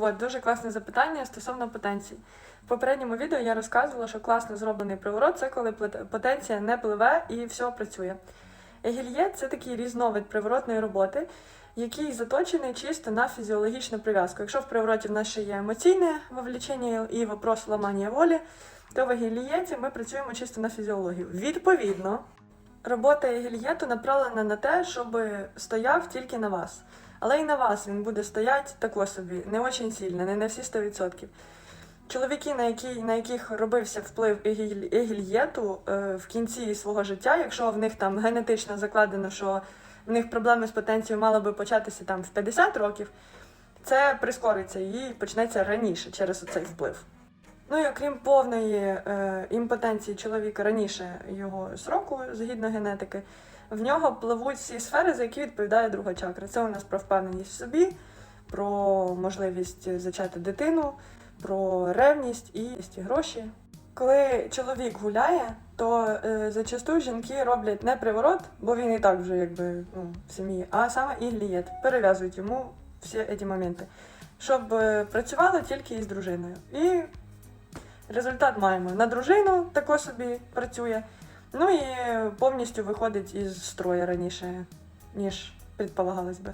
От, дуже класне запитання стосовно потенції. В попередньому відео я розказувала, що класно зроблений приворот це коли потенція не пливе і все працює. Егільє це такий різновид приворотної роботи, який заточений чисто на фізіологічну прив'язку. Якщо в привороті в нас ще є емоційне вовлічення і вопрос ламання волі, то в егільєті ми працюємо чисто на фізіологію. Відповідно, робота егільєту направлена на те, щоб стояв тільки на вас. Але і на вас він буде стояти тако собі, не очень сильно, не на всі 100%. Чоловіки, на, які, на яких робився вплив егіль- егільєту е, в кінці свого життя, якщо в них там генетично закладено, що в них проблеми з потенцією мали би початися там в 50 років, це прискориться і почнеться раніше через цей вплив. Ну і окрім повної е, імпотенції чоловіка раніше його сроку, згідно генетики, в нього пливуть всі сфери, за які відповідає друга чакра. Це у нас про впевненість в собі, про можливість зачати дитину, про ревність і і гроші. Коли чоловік гуляє, то е, зачасту жінки роблять не приворот, бо він і так вже якби ну, в сім'ї, а саме іглієт. Перев'язують йому всі ці моменти, щоб е, працювало тільки із дружиною. І результат маємо. На дружину тако собі працює. Ну і повністю виходить із строю раніше, ніж предполагалось би.